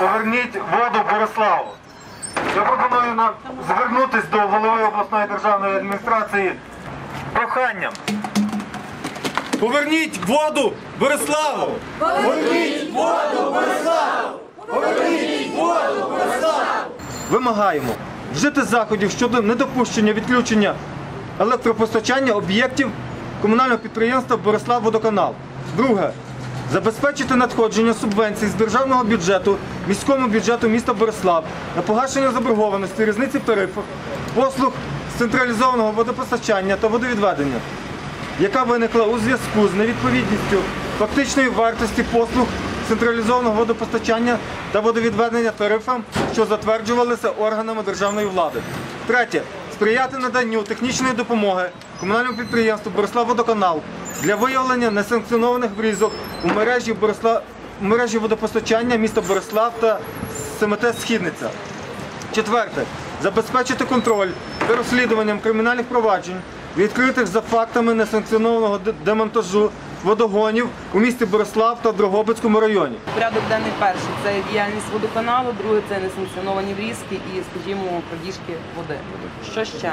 Поверніть воду Бориславу. Я пропоную на- звернутись до голови обласної державної адміністрації проханням. Поверніть воду Бориславу! Поверніть воду Бориславу! Поверніть воду Бориславу! Вимагаємо вжити заходів щодо недопущення відключення електропостачання об'єктів комунального підприємства Бориславводоканал. Друге. Забезпечити надходження субвенцій з державного бюджету міському бюджету міста Борислав на погашення заборгованості різниці в тарифах, послуг з централізованого водопостачання та водовідведення, яка виникла у зв'язку з невідповідністю фактичної вартості послуг централізованого водопостачання та водовідведення тарифам, що затверджувалися органами державної влади. Третє. Сприяти наданню технічної допомоги комунальному підприємству Бориславводоканал для виявлення несанкціонованих врізок у мережі, Борисла... у мережі водопостачання міста Борислав та СМТ Східниця. Четверте. Забезпечити контроль за розслідуванням кримінальних проваджень, відкритих за фактами несанкціонованого демонтажу водогонів у місті Борислав та Дрогобицькому районі. Порядок денний перший це діяльність водоканалу, друге це несанкціоновані врізки і, скажімо, крадіжки води. Що ще?